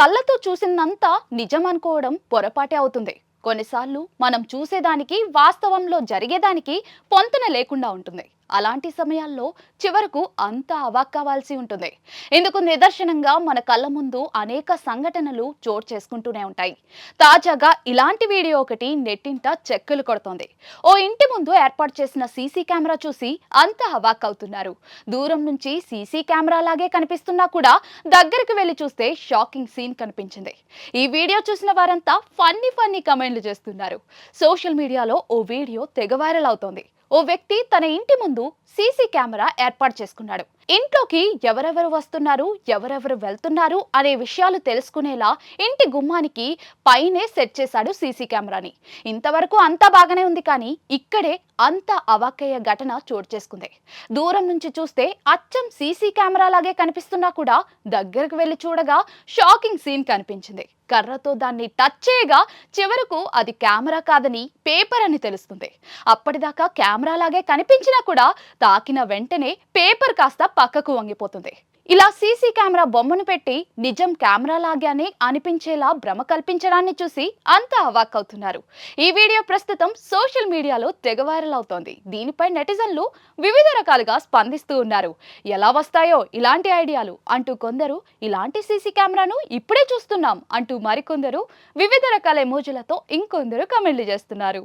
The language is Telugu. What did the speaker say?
కళ్ళతో చూసినంతా నిజం అనుకోవడం పొరపాటే అవుతుంది. కొన్నిసార్లు మనం చూసేదానికి వాస్తవంలో జరిగేదానికి పొంతన లేకుండా ఉంటుంది. అలాంటి సమయాల్లో చివరకు అంతా అవాక్కవాల్సి ఉంటుంది. ఇందుకు నిదర్శనంగా మన కళ్ళ ముందు అనేక సంఘటనలు చోటు చేసుకుంటూనే ఉంటాయి. తాజాగా ఇలాంటి వీడియో ఒకటి నెట్టింట చెక్కులు కొడుతోంది. ఓ ఇంటి ముందు ఏర్పాటు చేసిన సీసీ కెమెరా చూసి అంతా అవాక్ అవుతున్నారు దూరం నుంచి సీసీ కెమెరా లాగే కనిపిస్తున్నా కూడా దగ్గరికి వెళ్ళి చూస్తే షాకింగ్ సీన్ కనిపించింది. ఈ వీడియో చూసిన వారంతా ఫన్నీ ఫన్నీ కమెంట్లు చేస్తున్నారు. సోషల్ మీడియాలో ఓ వీడియో తెగ వైరల్ అవుతోంది. ఓ వ్యక్తి తన ఇంటి ముందు సీసీ కెమెరా ఏర్పాటు చేసుకున్నాడు. ఇంట్లోకి ఎవరెవరు వస్తున్నారు ఎవరెవరు వెళ్తున్నారు అనే విషయాలు తెలుసుకునేలా ఇంటి గుమ్మానికి పైనే సెట్ చేశాడు సీసీ కెమెరాని. ఇంతవరకు అంతా బాగానే ఉంది కానీ ఇక్కడే అంత అవాక్కయ్య ఘటన చోటు చేసుకుంది. దూరం నుంచి చూస్తే అచ్చం సీసీ కెమెరా లాగే కనిపిస్తున్నా కూడా దగ్గరకు వెళ్ళి చూడగా షాకింగ్ సీన్ కనిపించింది. కర్రతో దాన్ని టచ్ చేయగా చివరకు అది కెమెరా కాదని పేపర్ అని తెలుస్తుంది. అప్పటిదాకా కెమెరా లాగే కనిపించినా కూడా తాకిన వెంటనే పేపర్ కాస్త పక్కకు వంగిపోతుంది. ఇలా సీసీ కెమెరా బొమ్మను పెట్టి నిజం కెమెరా లాగానే అనిపించేలా భ్రమ కల్పించడాన్ని చూసి అంతా అవాక్కవుతున్నారు ఈ వీడియో ప్రస్తుతం సోషల్ మీడియాలో తెగ వైరల్ అవుతోంది. దీనిపై నెటిజన్లు వివిధ రకాలుగా స్పందిస్తూ ఉన్నారు. ఎలా వస్తాయో ఇలాంటి ఐడియాలు అంటూ కొందరు ఇలాంటి సీసీ కెమెరాను ఇప్పుడే చూస్తున్నాం అంటూ మరికొందరు వివిధ రకాల ఎమోజులతో ఇంకొందరు కమెంట్లు చేస్తున్నారు.